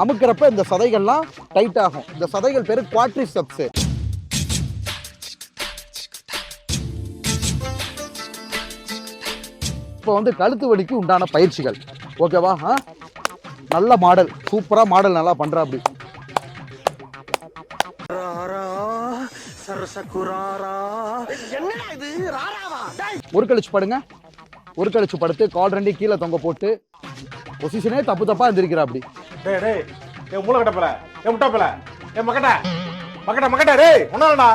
அமுக்கிறப்ப இந்த சதைகள்லாம் டைட் ஆகும். இந்த சதைகள் பேர் ஸ்டெப்ஸு இப்போ வந்து கழுத்து வலிக்கு உண்டான பயிற்சிகள். ஓகேவா ஆ? நல்ல மாடல் சூப்பராக மாடல் நல்லா பண்ணுறா அப்படி. ஒரு கழிச்சு படுங்க. ஒரு கழிச்சு படுத்து கால் ரெண்டி கீழே தொங்க போட்டு பொசிஷனே தப்பு தப்பா இருந்திருக்கிறா அப்படி. டேய் டேய் என் மூளை கட்டப்பல என் முட்டாப்பல என் மக்கட்ட மக்கட்ட மக்கட்ட டேய் ஒன்னாடா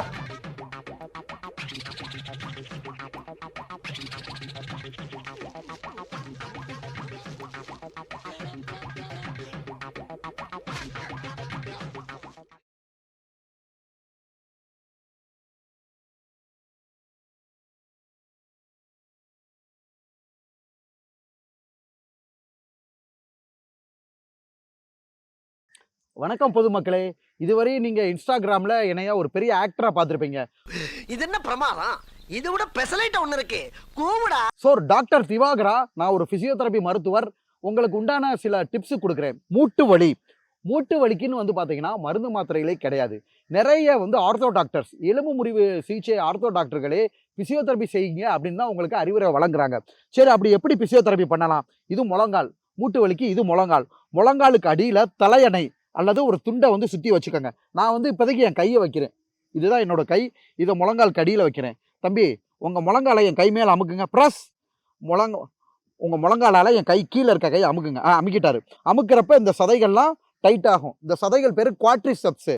வணக்கம் பொதுமக்களே. இதுவரை நீங்க இன்ஸ்டாகிராம்ல என்னைய ஒரு பெரிய ஆக்டரா பார்த்திருப்பீங்க. இது என்ன பிரமாதம்? இது விட பெசலைட் ஒண்ணு இருக்கு. கூவுடா. ஸோ டாக்டர் திவாகரா நான் ஒரு பிசியோதெரபி மருத்துவர். உங்களுக்கு உண்டான சில டிப்ஸ் கொடுக்குறேன். மூட்டு வலி. மூட்டு வலிக்குன்னு வந்து பார்த்தீங்கன்னா மருந்து மாத்திரைகளே கிடையாது. நிறைய வந்து ஆர்த்தோ டாக்டர்ஸ் எலும்பு முறிவு சிகிச்சை ஆர்த்தோ டாக்டர்களே பிசியோதெரபி செய்யுங்க அப்படின்னு தான் உங்களுக்கு அறிவுரை வழங்குறாங்க. சரி அப்படி எப்படி பிசியோதெரபி பண்ணலாம்? இது முழங்கால். மூட்டு வலிக்கு இது முழங்கால். முழங்காலுக்கு அடியில் தலையணை. அல்லது ஒரு துண்டை வந்து சுற்றி வச்சுக்கோங்க. நான் வந்து இப்போதைக்கு என் கையை வைக்கிறேன். இதுதான் என்னோட கை. இதை முழங்கால் கடியில் வைக்கிறேன். தம்பி உங்கள் முழங்காலை என் கை மேலே அமுக்குங்க. ப்ரஸ்! முழங்க உங்கள் முழங்காலால் என் கை கீழே இருக்க கை அமுக்குங்க. ஆ அமுக்கிட்டாரு. அமுக்கிறப்ப இந்த சதைகள்லாம் டைட் ஆகும். இந்த சதைகள் பேர் குவாட்ரிசெப்ஸ்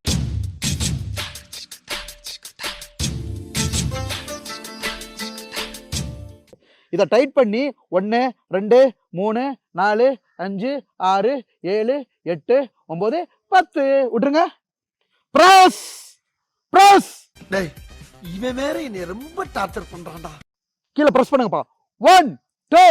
இதை டைட் பண்ணி ஒன்று ரெண்டு மூணு நாலு அஞ்சு ஆறு ஏழு எட்டு ஒம்பது பத்து. விட்டுருங்க. ப்ரெஸ் ப்ரெஸ் டேய் இவன் வேற என்னை ரொம்ப டார்ச்சர் பண்றான்டா. கீழே ப்ரெஸ் பண்ணுங்கப்பா. One two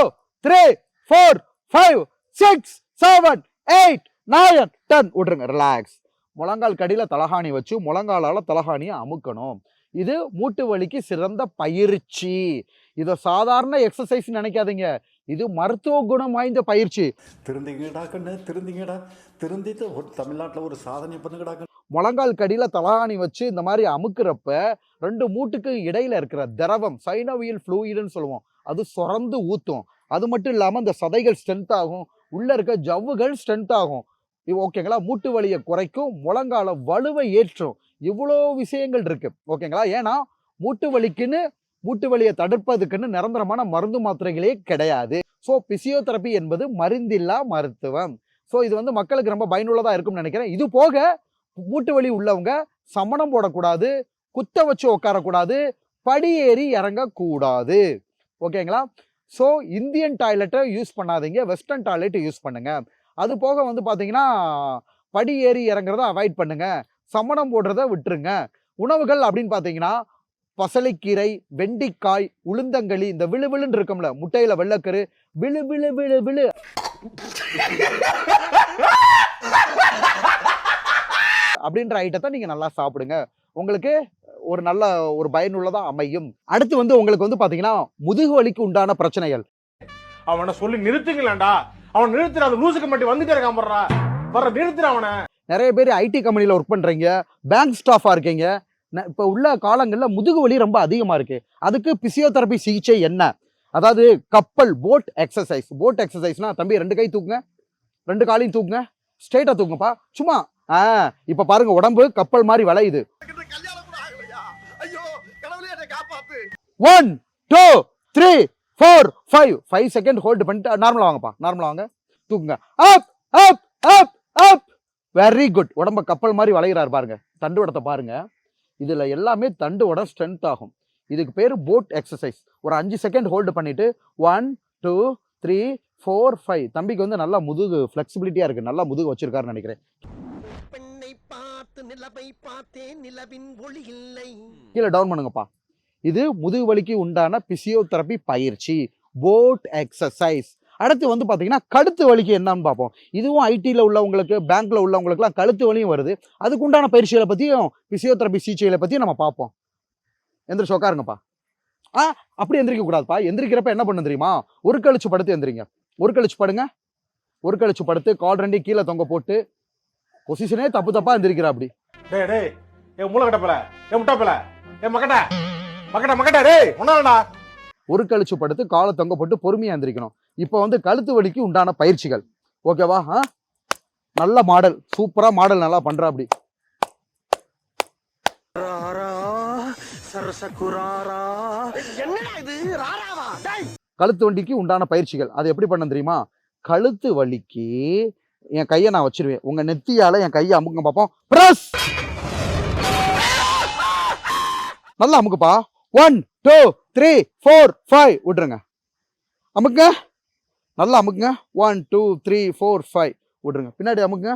three four five six seven eight nine ten விட்ருங்க ரிலாக்ஸ் முழங்கால் கடியில் தலகாணி வச்சு முழங்காலால் தலகாணியை அமுக்கணும். இது மூட்டு வலிக்கு சிறந்த பயிற்சி. இதை சாதாரண எக்ஸசைஸ் நினைக்காதீங்க. இது மருத்துவ குணம் வாய்ந்த பயிற்சி. திருந்திங்கடா கண்ணு திருந்திங்கடா. திருந்திட்டு ஒரு தமிழ்நாட்டில் ஒரு சாதனை பண்ணுங்கடா முழங்கால் கடியில் தலகாணி வச்சு இந்த மாதிரி அமுக்கிறப்ப ரெண்டு மூட்டுக்கு இடையில இருக்கிற திரவம் சைனவியல் ஃப்ளூயிடுன்னு சொல்லுவோம். அது சுரந்து ஊத்தும். அது மட்டும் இல்லாமல் இந்த சதைகள் ஸ்ட்ரென்த் ஆகும். உள்ள இருக்க ஜவ்வுகள் ஸ்ட்ரென்த் ஆகும். ஓகேங்களா மூட்டு வலியை குறைக்கும் முழங்கால வலுவை ஏற்றும். இவ்வளோ விஷயங்கள் இருக்கு. ஓகேங்களா ஏன்னா மூட்டு வலிக்குன்னு மூட்டு வலியை தடுப்பதுக்குன்னு நிரந்தரமான மருந்து மாத்திரைகளே கிடையாது. ஸோ பிசியோதெரப்பி என்பது மருந்தில்லா மருத்துவம். ஸோ இது வந்து மக்களுக்கு ரொம்ப பயனுள்ளதாக இருக்கும்னு நினைக்கிறேன். இது போக மூட்டு வலி உள்ளவங்க சமணம் போடக்கூடாது குத்த வச்சு உட்காரக்கூடாது படி ஏறி இறங்கக்கூடாது. ஓகேங்களா? ஸோ இந்தியன் டாய்லெட்டை யூஸ் பண்ணாதீங்க வெஸ்டர்ன் டாய்லெட் யூஸ் பண்ணுங்கள் அது போக வந்து பார்த்தீங்கன்னா படி ஏறி இறங்குறத அவாய்ட் பண்ணுங்கள் சமணம் போடுறத விட்டுருங்க. உணவுகள் அப்படின்னு பார்த்தீங்கன்னா பசலைக்கீரை வெண்டிக்காய் உளுந்தங்களி இந்த விழு விழுன்னு இருக்கும்ல முட்டையில வெள்ளக்கரு விழு விழு விழு விழு. அப்படின்ற ஐட்டத்தை நீங்க நல்லா சாப்பிடுங்க. உங்களுக்கு ஒரு நல்ல ஒரு பயனுள்ளதா அமையும். அடுத்து வந்து உங்களுக்கு வந்து பாத்தீங்கன்னா முதுகு வலிக்கு உண்டான பிரச்சனைகள். அவனை சொல்லி நிறுத்துங்களேன்டா. அவன் நிறுத்துற அந்த லூசுக்கு மட்டும் வந்துட்டே இருக்கான் போடுறா வர நிறுத்துற அவனை. நிறைய பேர் ஐடி கம்பெனியில் ஒர்க் பண்ணுறீங்க பேங்க் ஸ்டாஃபாக இருக்கீங்க இப்போ உள்ள காலங்களில் முதுகு வலி ரொம்ப அதிகமாக இருக்குது அதுக்கு பிசியோதெரபி சிகிச்சை என்ன? அதாவது கப்பல் போட் எக்ஸசைஸ் போட் எக்ஸசைஸ்னா தம்பி ரெண்டு கை தூக்குங்க. ரெண்டு காலையும் தூக்குங்க. ஸ்ட்ரெயிட்டாக தூக்குங்கப்பா. சும்மா ஆ இப்போ பாருங்க உடம்பு கப்பல் மாதிரி வளையுது. ஐயோ one two three four five five second hold பண்ணிட்டு நார்மலாக வாங்கப்பா. நார்மலாக வாங்க. தூக்குங்க. அப் அப் அப் அப் வெரி குட் உடம்ப கப்பல் மாதிரி வளைகிறார் பாருங்க. தண்டுவடத்தை பாருங்கள் பாருங்க. இதில் எல்லாமே தண்டு வடம் ஸ்ட்ரென்த் ஆகும். இதுக்கு பேர் போட் எக்ஸசைஸ் ஒரு அஞ்சு செகண்ட் ஹோல்டு பண்ணிட்டு one two three four five தம்பிக்கு வந்து நல்லா முதுகு ஃப்ளெக்சிபிலிட்டியாக இருக்குது நல்லா முதுகு வச்சிருக்காருன்னு நினைக்கிறேன். கீழே டவுன் பண்ணுங்கப்பா. இது முதுகு வலிக்கு உண்டான பிசியோதெரபி பயிற்சி. போட் எக்ஸசைஸ் அடுத்து வந்து பார்த்தீங்கன்னா கழுத்து வலிக்கு என்னன்னு பார்ப்போம். இதுவும் ஐடியில் உள்ளவங்களுக்கு பேங்க்ல உள்ளவங்களுக்குலாம் கழுத்து வலியும் வருது. அதுக்கு உண்டான பயிற்சிகளை பற்றியும் பிசியோதெரபி சிகிச்சைகளை பற்றியும் நம்ம பார்ப்போம். எந்திரிச்சு உட்காருங்கப்பா ஆ அப்படி எந்திரிக்க கூடாதுப்பா. எந்திரிக்கிறப்ப என்ன பண்ணு தெரியுமா? ஒரு கழிச்சு படுத்து எந்திரிங்க. ஒரு கழிச்சு படுங்க. ஒரு கழிச்சு படுத்து கால் ரெண்டி கீழே தொங்க போட்டு பொசிஷனே தப்பு தப்பா எந்திரிக்கிறா அப்படி. டேய் ஏ மூளை கட்டப்பல ஏ முட்டாப்பல ஏ மக்கட்ட மக்கட்ட மக்கட்ட டேய் ஒன்னாடா ஒரு கழிச்சு படுத்து காலை தொங்க போட்டு பொறுமையா எந்திரிக்கணும். இப்போ வந்து கழுத்து வலிக்கு உண்டான பயிற்சிகள். ஓகேவா ஆ? நல்ல மாடல் சூப்பரா மாடல் நல்லா பண்றா அப்படி. கழுத்து வண்டிக்கு உண்டான பயிற்சிகள். அது எப்படி பண்ண தெரியுமா? கழுத்து வலிக்கு என் கையை நான் வச்சிருவேன். உங்க நெத்தியால என் கையை அமுங்க பார்ப்போம் பிரஸ் நல்லா அமுக்குப்பா. One two three four five விட்ருங்க அமுக்குங்க. நல்லா அமுக்குங்க. One two three four five விட்ருங்க. பின்னாடி அமுக்குங்க.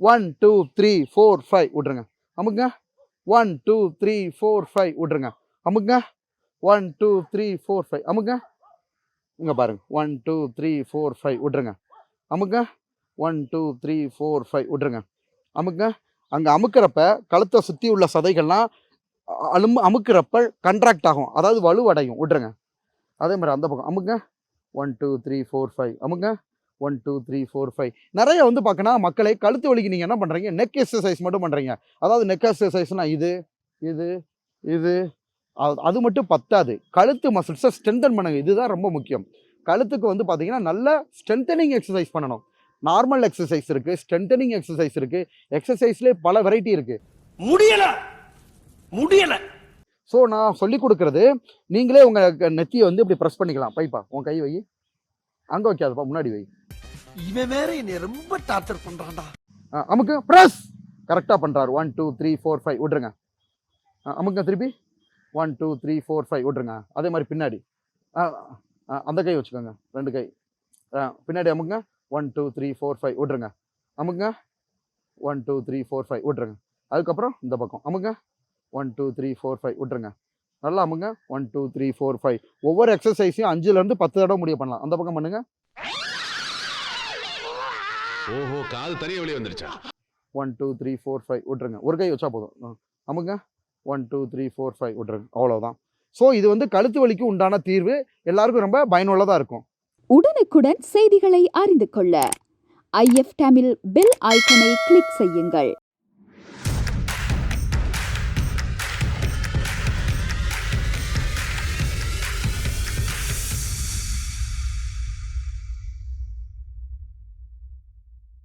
One two three four five விட்ருங்க. அமுக்குங்க. One two three four five விட்ருங்க. அமுக்குங்க. One two three four five அமுக்குங்க. இங்கே பாருங்க. One two three four five விட்ருங்க. அமுக்குங்க. One two three four five விட்ருங்க. அமுக்குங்க. அங்கே அமுக்கிறப்ப கழுத்தை சுற்றி உள்ள சதைகள்லாம் அலும் அமுக்கிறப்ப கண்ட்ராக்ட் ஆகும். அதாவது வலுவடையும். விட்ருங்க. அதே மாதிரி அந்த பக்கம். அமுக்குங்க. One two three four five அமுங்க one two three four five நிறைய வந்து பார்க்கணும் மக்களை கழுத்து வலிக்கு நீங்கள் என்ன பண்ணுறீங்க நெக் எக்ஸசைஸ் மட்டும் பண்ணுறீங்க அதாவது நெக் எக்ஸசைஸ்னால் இது இது இது. அது- அது மட்டும் பத்தாது. கழுத்து மசில்ஸை ஸ்ட்ரென்தன் பண்ணுங்க. இதுதான் ரொம்ப முக்கியம். கழுத்துக்கு வந்து பார்த்தீங்கன்னா நல்ல ஸ்ட்ரென்தனிங் எக்ஸசைஸ் பண்ணணும். நார்மல் எக்ஸசைஸ் இருக்குது ஸ்ட்ரென்தனிங் எக்ஸசைஸ் இருக்குது எக்ஸசைஸ்லேயே பல வெரைட்டி இருக்குது முடியலை. முடியல. ஸோ நான் சொல்லி கொடுக்கறது நீங்களே உங்கள் நெத்தியை வந்து இப்படி ப்ரெஸ் பண்ணிக்கலாம். பைப்பா உன் கை வை. அங்கே வைக்காதப்பா முன்னாடி வை. இவன் வேற என்னை ரொம்ப டார்ச்சர் பண்றான்டா. ஆ, அமுக்கு ப்ரெஸ் கரெக்டாக பண்ணுறாரு one two three four five விட்ருங்க ஆ, அமுக்குங்க திருப்பி. One two three four five விட்ருங்க அதே மாதிரி பின்னாடி. ஆ, ஆ, அந்த கை வச்சுக்கோங்க. ரெண்டு கை. ஆ, பின்னாடி அமுக்குங்க. One two three four five விட்ருங்க அமுக்குங்க. One two three four five விட்ருங்க அதுக்கப்புறம் இந்த பக்கம். அமுங்க one two three four five விட்ருங்க நல்லா அமுங்க. One two three four five ஒவ்வொரு எக்ஸசைஸையும் அஞ்சுலேருந்து பத்து தடவை முடிய பண்ணலாம். அந்த பக்கம் பண்ணுங்க. ஓஹோ காது தனியா வெளியே வந்துருச்சா? One two three four five விட்ருங்க ஒரு கை வச்சா போதும். அமுங்க. One two three four five விட்ருங்க அவ்வளோதான் ஸோ இது வந்து கழுத்து வலிக்கு உண்டான தீர்வு. எல்லாருக்கும் ரொம்ப பயனுள்ளதாக இருக்கும். உடனுக்குடன் செய்திகளை அறிந்து கொள்ள ஐஎஃப் தமிழ் பெல் ஐக்கனை கிளிக் செய்யுங்கள்.